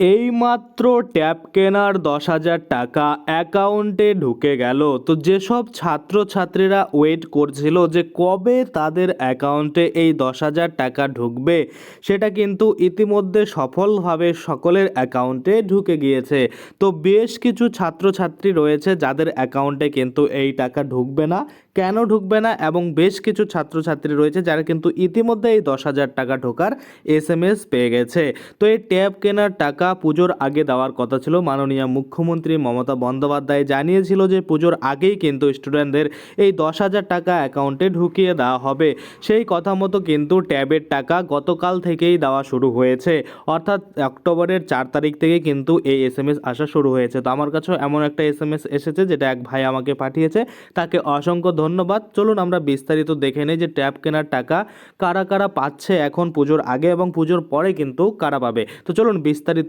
এইমাত্র ট্যাব কেনার দশ হাজার টাকা অ্যাকাউন্টে ঢুকে গেল। তো যেসব ছাত্রছাত্রীরা ওয়েট করছিল যে কবে তাদের অ্যাকাউন্টে এই দশ হাজার টাকা ঢুকবে, সেটা কিন্তু ইতিমধ্যে সফলভাবে সকলের অ্যাকাউন্টে ঢুকে গিয়েছে। তো বেশ কিছু ছাত্রছাত্রী রয়েছে যাদের অ্যাকাউন্টে কিন্তু এই টাকা ঢুকবে না। কেন ঢুকবে না? এবং বেশ কিছু ছাত্রছাত্রী রয়েছে যারা কিন্তু ইতিমধ্যে এই দশ হাজার টাকা ঢোকার এস পেয়ে গেছে। তো এই ট্যাব কেনার টাকা পুজোর আগে দেওয়ার কথা ছিল। মাননীয় মুখ্যমন্ত্রী মমতা বন্দ্যোপাধ্যায় জানিয়েছিল যে পুজোর আগেই কিন্তু স্টুডেন্টদের এই দশ হাজার টাকা অ্যাকাউন্টে ঢুকিয়ে দেওয়া হবে। সেই কথা মতো কিন্তু ট্যাবের টাকা গতকাল থেকেই দেওয়া শুরু হয়েছে। অর্থাৎ অক্টোবরের চার তারিখ থেকে কিন্তু এই এস এম এস আসা শুরু হয়েছে। তো আমার কাছেও এমন একটা এস এম এস এসেছে যেটা এক ভাই আমাকে পাঠিয়েছে। তাকে অসংখ্য ধন্যবাদ। চলুন আমরা বিস্তারিত দেখে নিই যে ট্যাব কেনার টাকা কারা কারা পাচ্ছে এখন পুজোর আগে এবং পুজোর পরে কিন্তু কারা পাবে। তো চলুন বিস্তারিত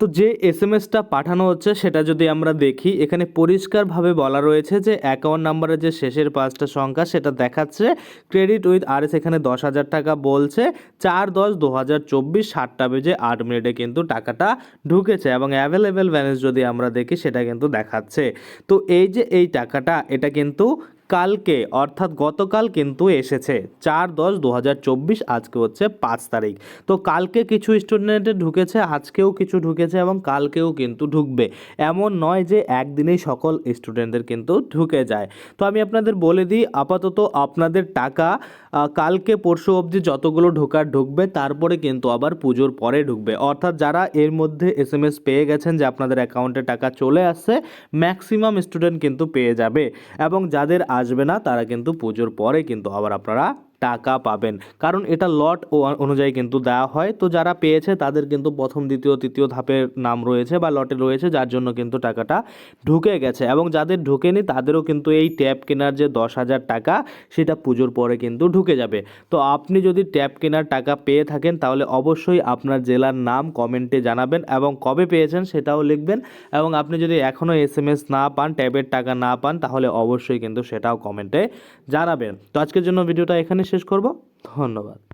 তো যে এস এম এসটা পাঠানো হচ্ছে, সেটা যদি আমরা দেখি, এখানে পরিষ্কারভাবে বলা রয়েছে যে অ্যাকাউন্ট নাম্বারের যে শেষের পাঁচটা সংখ্যা, সেটা দেখাচ্ছে। ক্রেডিট উইথ আর এস এখানে দশ হাজার টাকা বলছে। চার দশ দু হাজার চব্বিশ সাতটা বেজে আট মিনিটে কিন্তু টাকাটা ঢুকেছে এবং অ্যাভেলেবেল ব্যালেন্স যদি আমরা দেখি, সেটা কিন্তু দেখাচ্ছে। তো এই যে এই টাকাটা, এটা কিন্তু কালকে, অর্থাৎ গতকাল কিন্তু এসেছে। চার দশ দু আজকে হচ্ছে পাঁচ তারিখ। তো কালকে কিছু স্টুডেন্টের ঢুকেছে, আজকেও কিছু ঢুকেছে এবং কালকেও কিন্তু ঢুকবে। এমন নয় যে একদিনেই সকল স্টুডেন্টদের কিন্তু ঢুকে যায়। তো আমি আপনাদের বলে দিই, আপাতত আপনাদের টাকা কালকে, পরশু অবধি যতগুলো ঢোকার ঢুকবে, তারপরে কিন্তু আবার পুজোর পরে ঢুকবে। অর্থাৎ যারা এর মধ্যে এস এম এস পেয়ে গেছেন যে আপনাদের অ্যাকাউন্টে টাকা চলে আসছে ম্যাক্সিমাম স্টুডেন্ট কিন্তু পেয়ে যাবে। এবং যাদের আসবে না তারা কিন্তু পুজোর পরে কিন্তু আবার আপনারা টাকা পাবেন। কারণ এটা লট অনুযায়ী কিন্তু দেওয়া হয়। তো যারা পেয়েছে তাদের কিন্তু প্রথম, দ্বিতীয়, তৃতীয় ধাপের নাম রয়েছে বা লটে রয়েছে, যার জন্য কিন্তু টাকাটা ঢুকে গেছে। এবং যাদের ঢুকেনি তাদেরও কিন্তু এই ট্যাব কেনার যে দশ হাজার টাকা, সেটা পুজোর পরে কিন্তু ঢুকে যাবে। তো আপনি যদি ট্যাব কেনার টাকা পেয়ে থাকেন, তাহলে অবশ্যই আপনার জেলার নাম কমেন্টে জানাবেন এবং কবে পেয়েছেন সেটাও লিখবেন। এবং আপনি যদি এখনও এস এম এস না পান, ট্যাবের টাকা না পান, তাহলে অবশ্যই কিন্তু সেটাও কমেন্টে জানাবেন। তো আজকের জন্য ভিডিওটা এখানে শেষ করব। ধন্যবাদ।